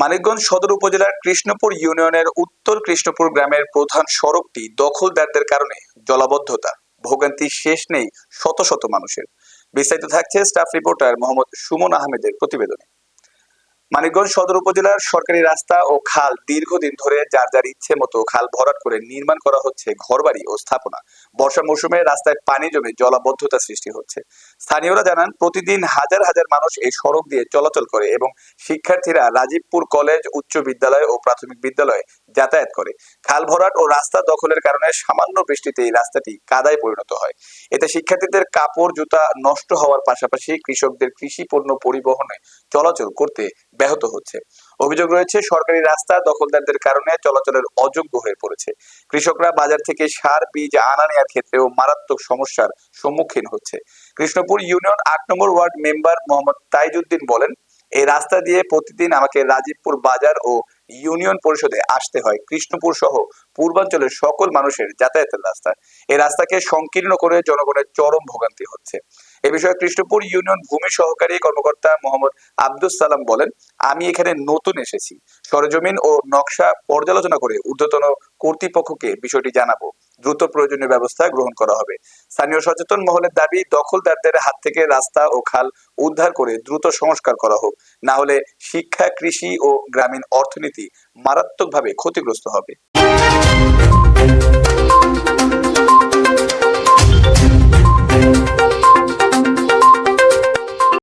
মানিকগঞ্জ সদর উপজেলার কৃষ্ণপুর ইউনিয়নের উত্তর কৃষ্ণপুর গ্রামের প্রধান সড়কটি দখলদারদের কারণে জলাবদ্ধতা। ভোগান্তি শেষ নেই শত শত মানুষের। বিস্তারিত থাকছে স্টাফ রিপোর্টার মোহাম্মদ সুমন আহমেদের প্রতিবেদনে। মানিকগঞ্জ সদর উপজেলার সরকারি রাস্তা ও খাল দীর্ঘদিন ধরে যার যার ইচ্ছে মতো খাল ভরাট করে নির্মাণ করা হচ্ছে ঘরবাড়ি ও স্থাপনা। বর্ষা মৌসুমে রাস্তায় পানি জমে জলাবদ্ধতা সৃষ্টি হচ্ছে। স্থানীয়রা জানান, প্রতিদিন হাজার হাজার মানুষ এই সড়ক দিয়ে চলাচল করে এবং শিক্ষার্থীরা রাজীবপুর কলেজ, উচ্চ বিদ্যালয় ও প্রাথমিক বিদ্যালয়ে যাতায়াত করে। খাল ভরাট ও রাস্তা দখলের কারণে সামান্য বৃষ্টিতে এই রাস্তাটি কাদায় পরিণত হয়। এতে শিক্ষার্থীদের কাপড়, জুতা নষ্ট হওয়ার পাশাপাশি কৃষকদের কৃষি পণ্য পরিবহনে চলাচল করতে ব্যাহত হচ্ছে। অভিযোগ রয়েছে, সরকারি রাস্তা দখলদারদের কারণে চলাচলের অযোগ্য হয়ে পড়েছে। কৃষকরা বাজার থেকে সার, বীজ আনা নেওয়ার ক্ষেত্রেও মারাত্মক সমস্যার সম্মুখীন হচ্ছে। কৃষ্ণপুর ইউনিয়ন আট নম্বর ওয়ার্ড মেম্বার মোহাম্মদ তাইজুদ্দিন বলেন, এই রাস্তা দিয়ে প্রতিদিন আমাকে রাজীবপুর বাজার ও ইউনিয়ন পরিষদে আসতে হয়। কৃষ্ণপুর সহ পূর্বাঞ্চলের সকল মানুষের যাতায়াতের রাস্তা। এই রাস্তাকে সংকীর্ণ করে জনগণের চরম ভোগান্তি হচ্ছে। এ বিষয়ে কৃষ্ণপুর ইউনিয়ন ভূমি সহকারী কর্মকর্তা মোহাম্মদ আব্দুস সালাম বলেন, আমি এখানে নতুন এসেছি। সরজমিন ও নকশা পর্যালোচনা করে ঊর্ধ্বতন কর্তৃপক্ষকে বিষয়টি জানাব। দ্রুত প্রয়োজনীয় ব্যবস্থা গ্রহণ করা হবে। স্থানীয় সচেতন মহলের দাবি, দখলদারদের হাত থেকে রাস্তা ও খাল উদ্ধার করে দ্রুত সংস্কার করা হোক। না হলে শিক্ষা, কৃষি ও গ্রামীণ অর্থনীতি মারাত্মকভাবে ক্ষতিগ্রস্ত হবে।